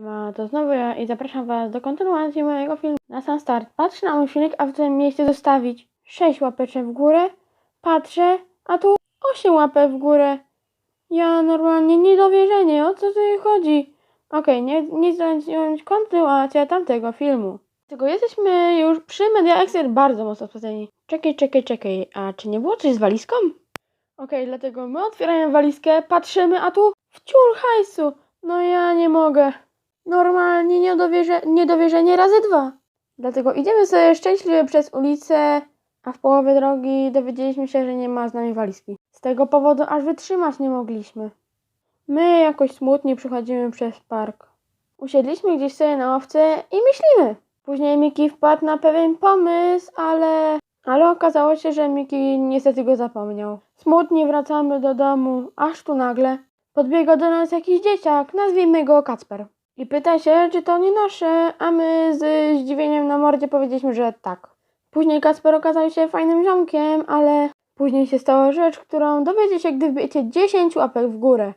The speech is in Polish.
Ma to znowu ja i zapraszam Was do kontynuacji mojego filmu. Na sam start patrzę na mój filmik, a w tym miejscu zostawić 6 łapeczek w górę. Patrzę, a tu 8 łapek w górę. Ja normalnie niedowierzenie, o co tutaj chodzi? Okej, nie, nie znająć kontynuacja tamtego filmu. Tylko jesteśmy już przy Media Expert bardzo mocno spoceni. Czekaj, czekaj, czekaj, a czy nie było coś z walizką? Okej, dlatego my otwieramy walizkę, patrzymy, a tu wciul hajsu. No ja nie mogę. Normalnie niedowierze, niedowierzenie razy dwa. Dlatego idziemy sobie szczęśliwie przez ulicę, a w połowie drogi dowiedzieliśmy się, że nie ma z nami walizki. Z tego powodu aż wytrzymać nie mogliśmy. My jakoś smutnie przechodzimy przez park. Usiedliśmy gdzieś sobie na ławce i myślimy. Później Miki wpadł na pewien pomysł, ale... Ale okazało się, że Miki niestety go zapomniał. Smutnie wracamy do domu, aż tu nagle podbiega do nas jakiś dzieciak, nazwijmy go Kacper. I pyta się, czy to nie nasze, a my z zdziwieniem na mordzie powiedzieliśmy, że tak. Później Kacper okazał się fajnym ziomkiem, ale później się stała rzecz, którą dowiecie się, gdy wbijecie 10 łapek w górę.